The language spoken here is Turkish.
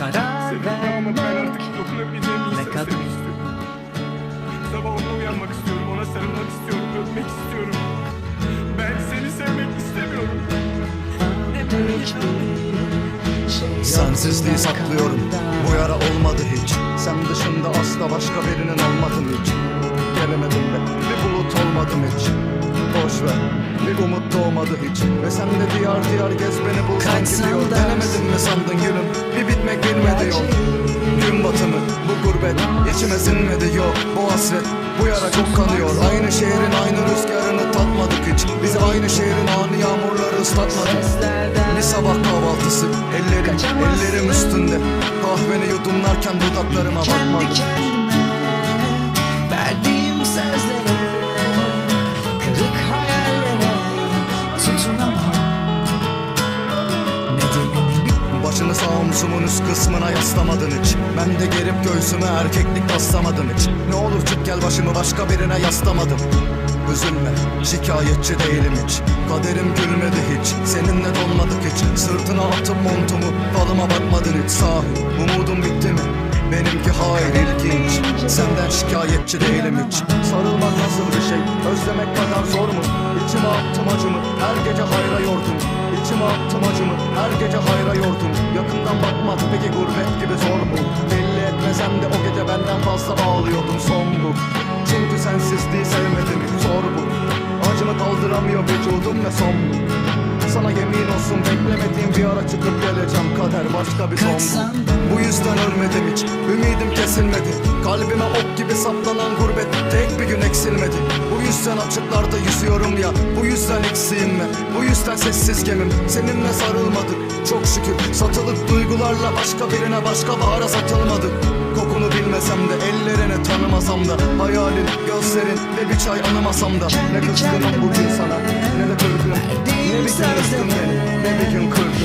Onu bir de iyi Ne kadar? sevmek istiyorum. Sabah ona uyanmak istiyorum, ona sarılmak istiyorum, öpmek istiyorum. Ben seni sevmek istemiyorum. Sensizliği saklıyorum. Bu yara olmadı hiç. Sen dışında asla başka birinin olmadın hiç. Gelemedim be Bir bulut olmadım hiç. Boş ver. Bir umut doğmadı hiç. Ve sen de diyar diyar gez beni bul sanki Kaçsam diyor da- Denemedin mi sandın gülüm? Bir bilmedi yol Gün batımı bu gurbet içime sinmedi yok. Bu hasret bu yara çok kanıyor. Aynı şehrin aynı rüzgarını tatmadık hiç. Bizi aynı şehrin ani yağmurları ıslatmadı bir sabah kahvaltısı Ellerim, ellerim üstünde. Kahveni yudumlarken dudaklarıma kendime verdiğim sözlere Kırık hayallere tutunamam omzumun üst kısmına yaslamadın hiç. Ben de gerip göğsüme erkeklik taslamadım hiç. Ne olur çık gel başımı başka birine yaslamadım. Üzülme, şikayetçi değilim hiç. Kaderim gülmedi hiç, seninle donmadık hiç. Sırtına atıp montumu, falıma bakmadın hiç. Sahi, umudum bitti mi? Benimki hayır ilginç Senden şikayetçi değilim hiç. Sarılmak nasıl bir şey, özlemek kadar zor mu? İçime attım acımı, her gece hayra yordum İçime attım acımı, her gece hayra yordum. Yakından bakmak peki gurbet gibi zor mu? Belli etmesem de o gece benden fazla ağlıyordum son bu. Çünkü sensizliği sevmedim, zor bu. Acımı kaldıramıyor vücudum ve son bu. Sana yemin olsun beklemediğim ara çıkıp geleceğim Kader başka bir son. Bu yüzden ölmedim hiç, ümidim kesilmedi. Kalbime ok gibi saplanan gurbet tek bir gün eksilmedi. Bu yüzden açıklarda yüzüyorum ya, bu yüzden eksiğim mi? Bu yüzden sessiz gemim, seninle sarılmadık Çok şükür satılık duygularla başka birine başka bahara satılmadık Kokunu bilmesem de ellerini tanımasam da Hayalin, gözlerin ve bir çay anımasam da. Ne kızgınım bugün sana ne de kırgın Ne bir gün üstün beni ne bir gün kırdın